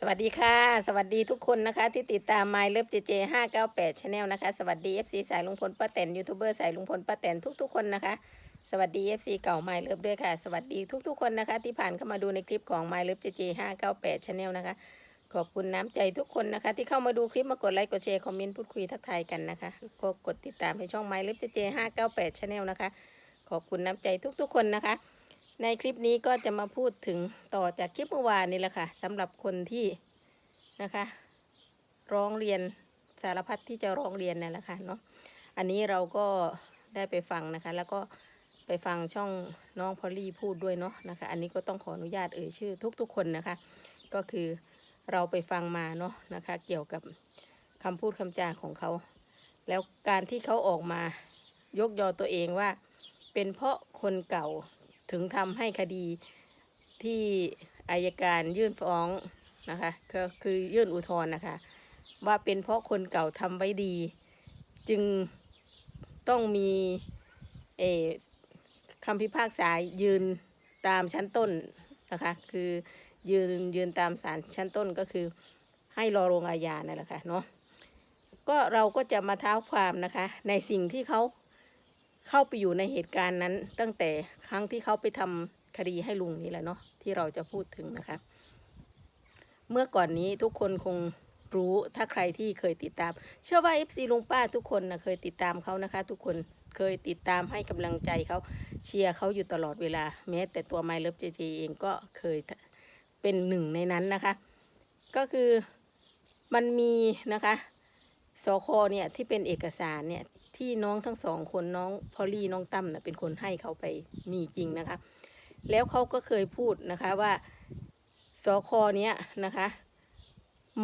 สวัสดีค่ะ สวัสดีทุกคนนะคะ ที่ติดตาม My Love JJ 598 Channel นะคะ สวัสดี FC สายลุงพลป้าแตนยูทูบเบอร์สายลุงพลป้าแตนทุกๆคนนะคะ สวัสดี FC เก่า My Love ด้วยค่ะ สวัสดีทุกๆคนนะคะ ที่ผ่านเข้ามาดูในคลิปของ My Love JJ 598 Channel นะคะ ขอบคุณน้ำใจทุกคนนะคะ ที่เข้ามาดูคลิปมากดไลค์กดแชร์คอมเมนต์พูดคุยทักทายกันนะคะก็กดติดตามให้ช่อง My Love JJ 598 Channel นะคะ ขอบคุณน้ำใจทุกๆคนนะคะ ในคลิปนี้ก็จะมาพูดถึงต่อจากคลิปเมื่อวานนี่แหละค่ะสำหรับคนที่นะคะ ร้องเรียนสารพัดที่จะร้องเรียนนั่นแหละค่ะเนาะอันนี้เราก็ได้ไปฟังนะคะ แล้วก็ไปฟังช่องน้องพอลลี่พูดด้วยเนาะนะคะ อันนี้ก็ต้องขออนุญาตเอ่ยชื่อทุกๆคนนะคะ ก็คือเราไปฟังมาเนาะนะคะ เกี่ยวกับคำพูดคำจาของเขา แล้วการที่เขาออกมายกยอตัวเองว่า เป็นเพราะคนเก่า ถึงทำให้คดีที่อายการยื่นฟ้องนะคะก็คือยื่นอุทธรณ์นะคะ ว่าเป็นเพราะคนเก่าทำไว้ดี จึงต้องมีเอคำพิพากษายืนตามชั้นต้นนะคะคือยืนยืนตามศาลชั้นต้นก็คือให้รอลงอาญานั่นแหละค่ะเนาะก็เราก็จะมาเท้าความนะคะ ในสิ่งที่เขา เข้าไปอยู่ในเหตุการณ์นั้น ตั้งแต่ครั้งที่เขาไปทำคดีให้ลุงนี่แหละเนาะที่เราจะพูดถึงนะคะ เมื่อก่อนนี้ทุกคนคงรู้ถ้าใครที่เคยติดตาม เชื่อว่า FC ลุงป้าทุกคนนะเคยติดตามเขานะคะ ทุกคนเคยติดตามให้กำลังใจเขาเชียร์เขาอยู่ตลอดเวลา แม้แต่ตัวไมล์เลิฟเจเจเองก็เคยเป็นหนึ่งในนั้นนะคะ ก็คือมันมีนะคะสคเนี่ยที่เป็นเอกสารเนี่ย ที่น้องทั้งสองคนน้องพอลลี่น้องตั้มนะเป็นคนให้เขาไปมีจริงนะคะ แล้วเขาก็เคยพูดนะคะว่าสอคอเนี้ยนะคะ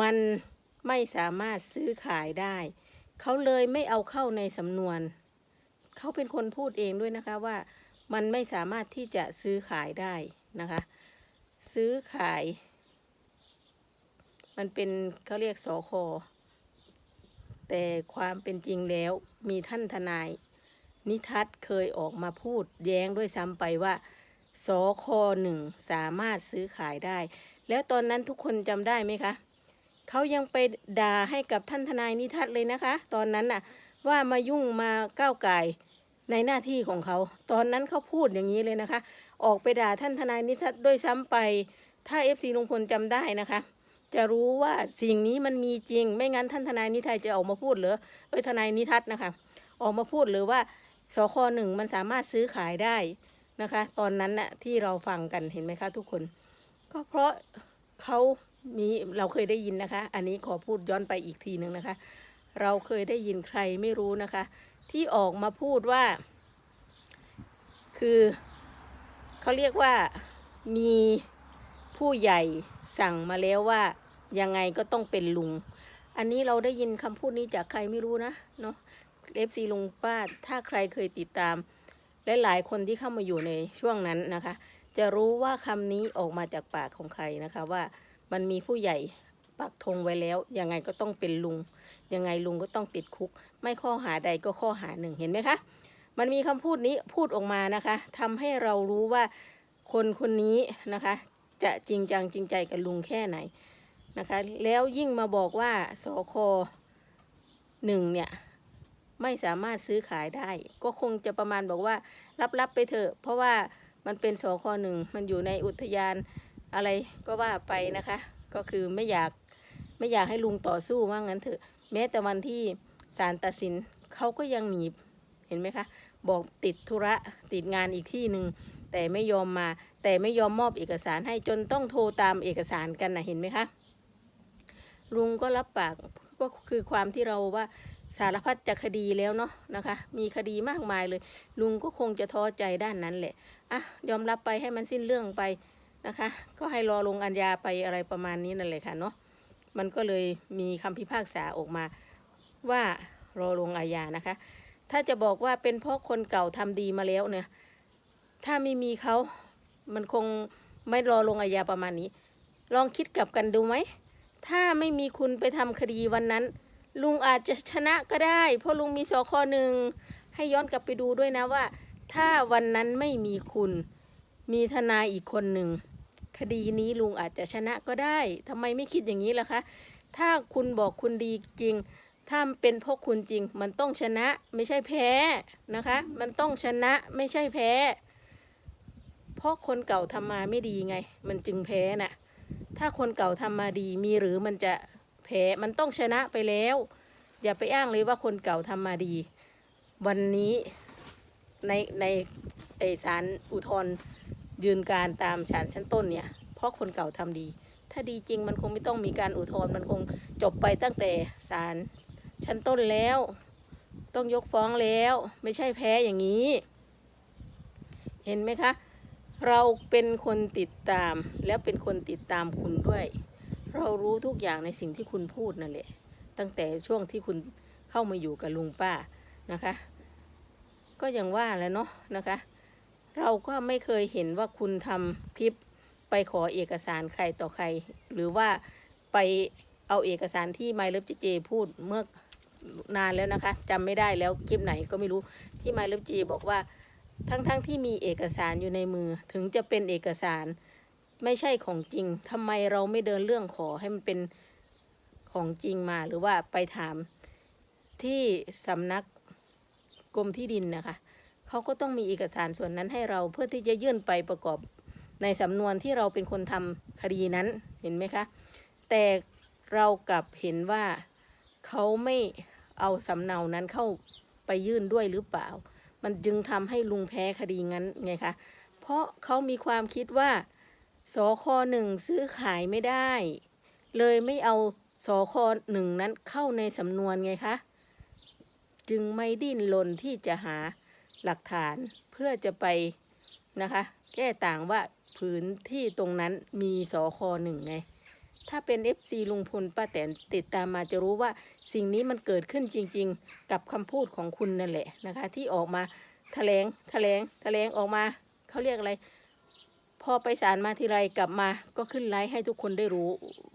มันไม่สามารถซื้อขายได้ เขาเลยไม่เอาเข้าในสำนวน เขาเป็นคนพูดเองด้วยนะคะว่ามันไม่สามารถที่จะซื้อขายได้นะคะ ซื้อขาย มันเป็นเขาเรียกสอคอแต่ความเป็นจริงแล้ว มีท่านทนาย นิทัศน์เคยออกมาพูดแย้งด้วยซ้ำไปว่าสคหนึ่งสามารถซื้อขายได้ แล้วตอนนั้นทุกคนจำได้ไหมคะเขายังไปด่าให้กับท่านทนายนิทัศน์เลยนะคะ ตอนนั้นน่ะว่ามายุ่งมาก้าวไก่ในหน้าที่ของเขา ตอนนั้นเขาพูดอย่างนี้เลยนะคะ ออกไปด่าท่านทนายนิทัศน์ด้วยซ้ำไป ถ้าเอฟซีลุงพลจำได้นะคะ จะรู้ว่าสิ่งนี้มันมีจริง ไม่งั้นท่านทนายนิทัยจะออกมาพูดหรือเอ้ยทนายนิทัศน์นะคะ ออกมาพูดหรือว่าสคหนึ่งมันสามารถซื้อขายได้นะคะ ตอนนั้นน่ะที่เราฟังกันเห็นไหมคะทุกคน ก็เพราะเขามีเราเคยได้ยินนะคะ อันนี้ขอพูดย้อนไปอีกทีหนึ่งนะคะ เราเคยได้ยินใครไม่รู้นะคะ ที่ออกมาพูดว่า คือเขาเรียกว่ามีผู้ใหญ่สั่งมาแล้วว่า ยังไงก็ต้องเป็นลุง อันนี้เราได้ยินคำพูดนี้จากใครไม่รู้นะเนาะเอฟซีลุงป้าถ้าใครเคยติดตาม และหลายคนที่เข้ามาอยู่ในช่วงนั้นนะคะ จะรู้ว่าคำนี้ออกมาจากปากของใครนะคะว่ามันมีผู้ใหญ่ปักธงไว้แล้วยังไงก็ต้องเป็นลุง ยังไงลุงก็ต้องติดคุก ไม่ข้อหาใดก็ข้อหาหนึ่งเห็นไหมคะมันมีคำพูดนี้พูดออกมานะคะทำให้เรารู้ว่าคนคนนี้นะคะ จะจริงจังจริงใจกับลุงแค่ไหน นะคะ แล้วยิ่งมาบอกว่าสคหนึ่งเนี่ยไม่สามารถซื้อขายได้ ก็คงจะประมาณบอกว่ารับๆไปเถอะ เพราะว่ามันเป็นสคหนึ่งมันอยู่ในอุทยานอะไรก็ว่าไปนะคะ ก็คือไม่อยากไม่อยากให้ลุงต่อสู้ว่างั้นเถอะ แม้แต่วันที่ศาลตัดสินเขาก็ยังหนีเห็นไหมคะ บอกติดธุระติดงานอีกที่หนึ่งแต่ไม่ยอมมา แต่ไม่ยอมมอบเอกสารให้จนต้องโทรตามเอกสารกันนะเห็นไหมคะ ลุงก็รับปากก็คือความที่เราว่าสารพัดจะคดีแล้วเนาะนะคะ มีคดีมากมายเลย ลุงก็คงจะท้อใจด้านนั้นแหละอะยอมรับไปให้มันสิ้นเรื่องไปนะคะ ก็ให้รอลงอัญญาไปอะไรประมาณนี้นั่นแหละค่ะเนาะมันก็เลยมีคำพิพากษาออกมาว่ารอลงอาญานะคะ ถ้าจะบอกว่าเป็นเพราะคนเก่าทำดีมาแล้วเนี่ย ถ้าไม่มีเขามันคงไม่รอลงอาญาประมาณนี้ ลองคิดกลับกันดูไหม ถ้าไม่มีคุณไปทำคดีวันนั้น ลุงอาจจะชนะก็ได้ เพราะลุงมีสคหนึ่งให้ย้อนกลับไปดูด้วยนะว่า ถ้าวันนั้นไม่มีคุณ มีทนายอีกคนหนึ่งคดีนี้ลุงอาจจะชนะก็ได้ทำไมไม่คิดอย่างนี้ล่ะคะ ถ้าคุณบอกคุณดีจริง ถ้าเป็นพราะคุณจริง มันต้องชนะไม่ใช่แพ้นะคะ มันต้องชนะไม่ใช่แพ้ เพราะคนเก่าทำมาไม่ดีไง มันจึงแพ้น่ะ ถ้าคนเก่าทำมาดีมีหรือมันจะแพ้มันต้องชนะไปแล้ว อย่าไปอ้างเลยว่าคนเก่าทำมาดี วันนี้ในในไอศาลอุทธรยืนการตามศาลชั้นต้นเนี่ย เพราะคนเก่าทำดี ถ้าดีจริงมันคงไม่ต้องมีการอุทธร์มันคงจบไปตั้งแต่ศาลชั้นต้นแล้ว ต้องยกฟ้องแล้ว ไม่ใช่แพ้อย่างนี้ เห็นไหมคะ เราเป็นคนติดตามแล้วเป็นคนติดตามคุณด้วย เรารู้ทุกอย่างในสิ่งที่คุณพูดนั่นแหละ ตั้งแต่ช่วงที่คุณเข้ามาอยู่กับลุงป้านะคะ ก็อย่างว่าแล้วเนาะนะคะ เราก็ไม่เคยเห็นว่าคุณทำคลิปไปขอเอกสารใครต่อใคร หรือว่าไปเอาเอกสารที่ไมล์เลิฟเจเจพูดเมื่อนานแล้วนะคะจำไม่ได้แล้วคลิปไหนก็ไม่รู้ที่ไมล์เลิฟเจบอกว่า ทั้งๆทที่มีเอกสารอยู่ในมือ ถึงจะเป็นเอกสารไม่ใช่ของจริงทำไมเราไม่เดินเรื่องขอให้มันเป็นของจริงมาหรือว่าไปถามที่สำนักกรมที่ดินนะคะเขาก็ต้องมีเอกสารส่วนนั้นให้เราเพื่อที่จะยื่นไปประกอบในสำนวนที่เราเป็นคนทำคดีนั้นเห็นไหมคะ แต่เรากลับเห็นว่าเขาไม่เอาสำเนานั้นเข้าไปยื่นด้วยหรือเปล่า มันจึงทำให้ลุงแพ้คดีงั้นไงคะ เพราะเขามีความคิดว่าสคหนึ่งซื้อขายไม่ได้ เลยไม่เอาสคหนึ่งนั้นเข้าในสำนวนไงคะ จึงไม่ดิ้นรนที่จะหาหลักฐานเพื่อจะไปนะคะ แก้ต่างว่าพื้นที่ตรงนั้นมีสคหนึ่งไง ถ้าเป็น FC ลุงพลป้าแตนติดตามมาจะรู้ว่าสิ่งนี้มันเกิดขึ้นจริง ๆ กับคำพูดของคุณนั่นแหละนะคะ ที่ออกมาแถลงแถลงแถลงออกมาเขาเรียกอะไร พอไปศาลมาทีไรกลับมาก็ขึ้นไลฟ์ให้ทุกคนได้รู้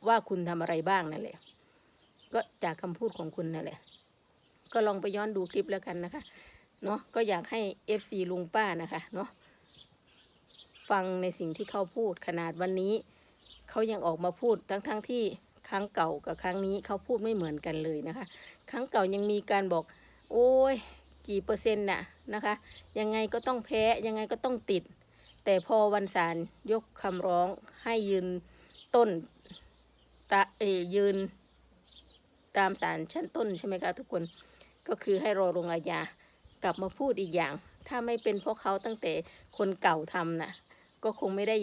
ว่าคุณทำอะไรบ้างนั่นแหละ ก็จากคำพูดของคุณนั่นแหละ ก็ลองไปย้อนดูคลิปแล้วกันนะคะเนาะก็อยากให้ FC ลุงป้านะคะเนาะฟังในสิ่งที่เขาพูดขนาดวันนี้ เขายังออกมาพูดทั้งๆทที่ครั้งเก่ากับครั้งนี้เขาพูดไม่เหมือนกันเลยนะคะ ครั้งเก่ายังมีการบอก โอ้ยกี่เปอร์เซ็นต์น่ะนะคะ ยังไงก็ต้องแพ้ยังไงก็ต้องติด แต่พอวันศาลยกคำร้องให้ยืนต้นตะเอยืน ตามศาลชั้นต้นใช่ไหมคะทุกคนก็คือให้รอลงอาญากลับมาพูดอีกอย่าง ถ้าไม่เป็นเพราะเขาตั้งแต่คนเก่าทำน่ะก็คงไม่ได้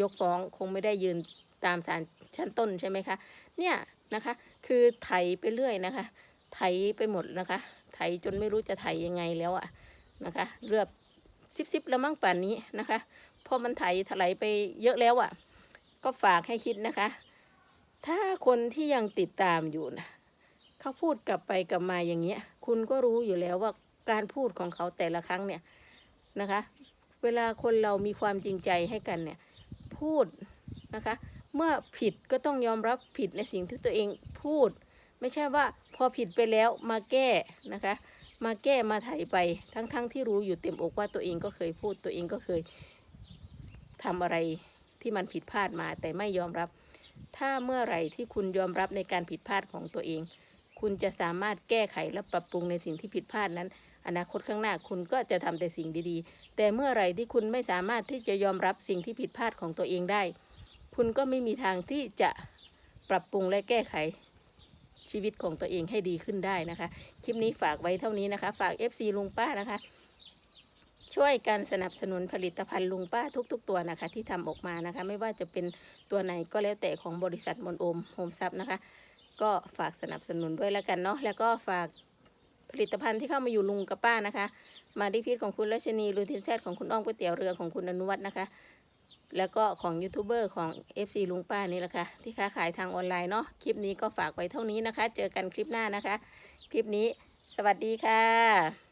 ยกฟ้องคงไม่ได้ยืนตามศาลชั้นต้นใช่ไหมคะ เนี่ยนะคะ คือไถไปเรื่อยนะคะ ไถไปหมดนะคะ ไถจนไม่รู้จะไถยังไงแล้วอะนะคะเลือบซิบซิบแล้วมั่งป่านนี้นะคะพอมันไถถลายไปเยอะแล้วอะก็ฝากให้คิดนะคะ ถ้าคนที่ยังติดตามอยู่นะเขาพูดกลับไปกลับมาอย่างเงี้ย คุณก็รู้อยู่แล้วว่าการพูดของเขาแต่ละครั้งเนี่ยนะคะ เวลาคนเรามีความจริงใจให้กันเนี่ย พูดนะคะ เมื่อผิดก็ต้องยอมรับผิดในสิ่งที่ตัวเองพูด ไม่ใช่ว่าพอผิดไปแล้วมาแก้นะคะ มาแก้มาไถไปทั้งๆทที่รู้อยู่เต็มอกว่าตัวเองก็เคยพูดตัวเองก็เคยทำอะไรที่มันผิดพลาดมาแต่ไม่ยอมรับ ถ้าเมื่อไหร่ที่คุณยอมรับในการผิดพลาดของตัวเอง คุณจะสามารถแก้ไขและปรับปรุงในสิ่งที่ผิดพลาดนั้น อนาคตข้างหน้าคุณก็จะทำแต่สิ่งดีๆ แต่เมื่อไหร่ที่คุณไม่สามารถที่จะยอมรับสิ่งที่ผิดพลาดของตัวเองได้ คุณก็ไม่มีทางที่จะปรับปรุงและแก้ไขชีวิตของตัวเองให้ดีขึ้นได้นะคะ คลิปนี้ฝากไว้เท่านี้นะคะ ฝาก FC ลุงป้านะคะ ช่วยกันสนับสนุนผลิตภัณฑ์ลุงป้าทุก ๆ ตัวนะคะ ที่ทำออกมานะคะ ไม่ว่าจะเป็นตัวไหนก็แล้วแต่ของบริษัทมนโอมโฮมซับนะคะ ก็ฝากสนับสนุนด้วยแล้วกันเนาะแล้วก็ฝาก ผลิตภัณฑ์ที่เข้ามาอยู่ลุงกับป้านะคะ มาดิพิษของคุณรัชนีรูทินแซดของคุณอ้อมก๋วยเตี๋ยวเรือของคุณอนุวัฒน์นะคะ แล้วก็ของยูทูบเบอร์ของ FC ลุงป้านี่แหละค่ะที่ค้าขายทางออนไลน์เนาะคลิปนี้ก็ฝากไว้เท่านี้นะคะ เจอกันคลิปหน้านะคะ คลิปนี้ สวัสดีค่ะ